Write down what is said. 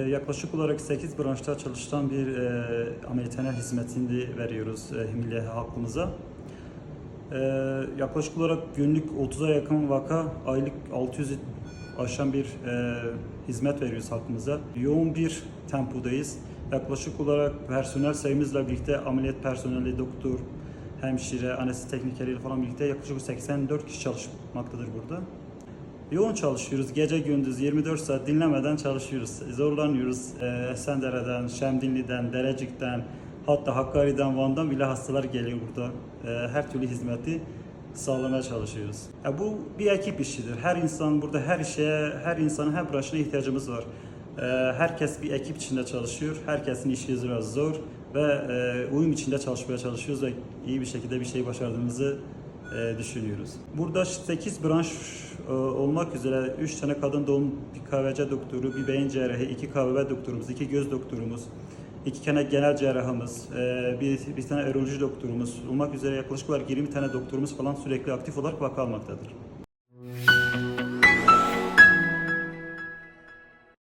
E, Yaklaşık olarak 8 branşta çalışan bir e, ameliyathane hizmetini veriyoruz e, milli halkımıza. E, yaklaşık olarak günlük 30'a yakın vaka, aylık 600 aşan bir e, hizmet veriyoruz halkımıza. Yoğun bir tempodayız. Yaklaşık olarak personel sayımızla birlikte ameliyat personeli, doktor, hemşire, anestezi teknikleriyle falan birlikte yaklaşık 84 kişi çalışmaktadır burada. Yoğun çalışıyoruz. Gece gündüz 24 saat dinlemeden çalışıyoruz. Zorlanıyoruz. Ee, Esendere'den, Şemdinli'den, Derecik'ten, hatta Hakkari'den, Van'dan bile hastalar geliyor burada. Ee, her türlü hizmeti sağlamaya çalışıyoruz. Ya bu bir ekip işidir. Her insan burada her şeye, her insanın her branşına ihtiyacımız var. Ee, herkes bir ekip içinde çalışıyor. Herkesin işi biraz zor ve e, uyum içinde çalışmaya çalışıyoruz ve iyi bir şekilde bir şey başardığımızı e, düşünüyoruz. Burada 8 branş e, olmak üzere 3 tane kadın doğum bir KVC doktoru, bir beyin cerrahi, 2 KVB doktorumuz, 2 göz doktorumuz, 2 tane genel cerrahımız, e, bir, bir tane öroloji doktorumuz olmak üzere yaklaşık olarak 20 tane doktorumuz falan sürekli aktif olarak vaka almaktadır.